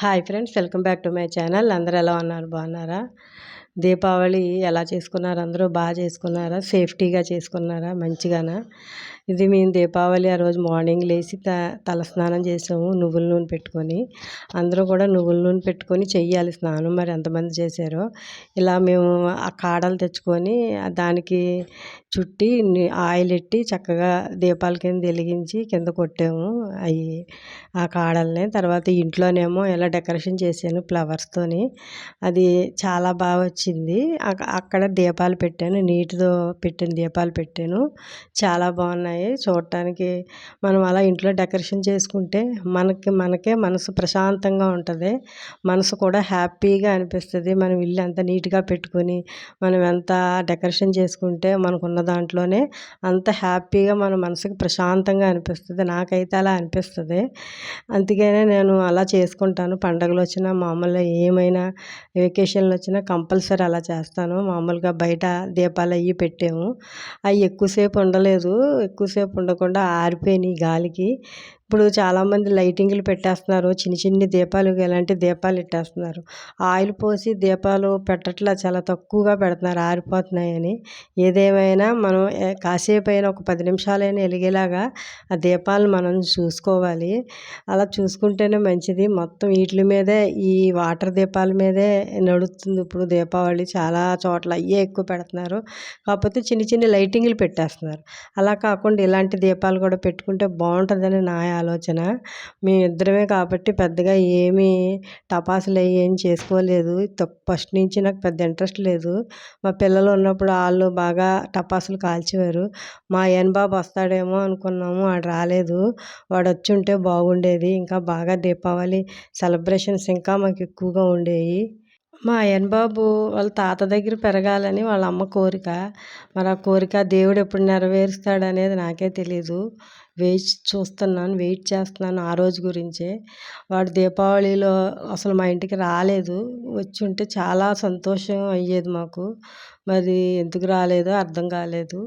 Hi friends welcome back to my channel. అందరూ ఎలా ఉన్నారు? బాగున్నారా? దీపావళి ఎలా చేసుకున్నారు? అందరూ బాగా చేసుకున్నారా? సేఫ్టీగా చేసుకున్నారా? మంచిగానా? ఇది మేము దీపావళి ఆ రోజు మార్నింగ్ లేచి త తలస్నానం చేసాము నువ్వుల నూనె పెట్టుకొని. అందరూ కూడా నువ్వుల నూనె పెట్టుకొని చెయ్యాలి స్నానం మరి ఎంతమంది చేశారో. ఇలా మేము ఆ కాడలు తెచ్చుకొని దానికి చుట్టి ఆయిల్ ఎట్టి చక్కగా దీపాల కింద వెలిగించి కింద కొట్టాము అవి ఆ కాడల్ని. తర్వాత ఇంట్లోనేమో ఇలా డెకరేషన్ చేశాను ఫ్లవర్స్తోని అది చాలా బాగా వచ్చింది. అక్కడ దీపాలు పెట్టాను నీటితో పెట్టిన దీపాలు పెట్టాను. చాలా బాగున్నాయి. చూడటానికి మనం అలా ఇంట్లో డెకరేషన్ చేసుకుంటే మనకి మనకే మనసు ప్రశాంతంగా ఉంటుంది. మనసు కూడా హ్యాపీగా అనిపిస్తుంది. మనం ఇల్లు అంత నీట్గా పెట్టుకొని మనం ఎంత డెకరేషన్ చేసుకుంటే మనకున్న దాంట్లోనే అంత హ్యాపీగా మన మనసుకి ప్రశాంతంగా అనిపిస్తుంది. నాకైతే అలా అనిపిస్తుంది. అందుకనే నేను అలా చేసుకుంటాను. పండగలు వచ్చినా మామూలుగా ఏమైనా వెకేషన్లు వచ్చినా కంపల్సరీ అలా చేస్తాను. మామూలుగా బయట దీపాలు అవి పెట్టాము. అవి ఎక్కువసేపు ఉండలేదు. ఎక్కువ ఎక్కువసేపు ఉండకుండా ఆరిపోయినాయి గాలికి. ఇప్పుడు చాలామంది లైటింగ్లు పెట్టేస్తున్నారు. చిన్న చిన్ని దీపాలు ఎలాంటి దీపాలు పెట్టేస్తున్నారు ఆయిల్ పోసి దీపాలు పెట్టట్లా చాలా తక్కువగా పెడుతున్నారు. ఆరిపోతున్నాయని. ఏదేమైనా మనం కాసేపు అయినా ఒక పది నిమిషాలైనా వెలిగేలాగా ఆ దీపాలను మనం చూసుకోవాలి. అలా చూసుకుంటేనే మంచిది. మొత్తం వీటి మీదే ఈ వాటర్ దీపాల మీదే నడుస్తుంది. ఇప్పుడు దీపావళి చాలా చోట్ల అయ్యే ఎక్కువ పెడుతున్నారు. కాకపోతే చిన్న చిన్న లైటింగ్లు పెట్టేస్తున్నారు. అలా కాకుండా ఇలాంటి దీపాలు కూడా పెట్టుకుంటే బాగుంటుందని నా ఆలోచన. మేము ఇద్దరమే కాబట్టి పెద్దగా ఏమీ టపాసులు అవి ఏం చేసుకోలేదు. ఫస్ట్ నుంచి నాకు పెద్ద ఇంట్రెస్ట్ లేదు. మా పిల్లలు ఉన్నప్పుడు వాళ్ళు బాగా టపాసులు కాల్చేవారు. మా అయ్యన్ బాబు వస్తాడేమో అనుకున్నాము. వాడు రాలేదు. వాడు వచ్చి ఉంటే బాగుండేది. ఇంకా బాగా దీపావళి సెలబ్రేషన్స్ ఇంకా మాకు ఎక్కువగా ఉండేవి మా అయ్యన్ బాబు వాళ్ళ తాత దగ్గర పెరగాలని వాళ్ళ అమ్మ కోరిక. మరి ఆ కోరిక దేవుడు ఎప్పుడు నెరవేరుస్తాడు అనేది నాకే తెలీదు. వెయిట్ చూస్తున్నాను వెయిట్ చేస్తున్నాను ఆ రోజు గురించే. వాడు దీపావళిలో అసలు మా ఇంటికి రాలేదు. వచ్చి ఉంటే చాలా సంతోషం అయ్యేది మాకు. మరి ఎందుకు రాలేదో అర్థం కాలేదు.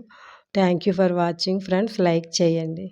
Thank you for watching friends like చేయండి.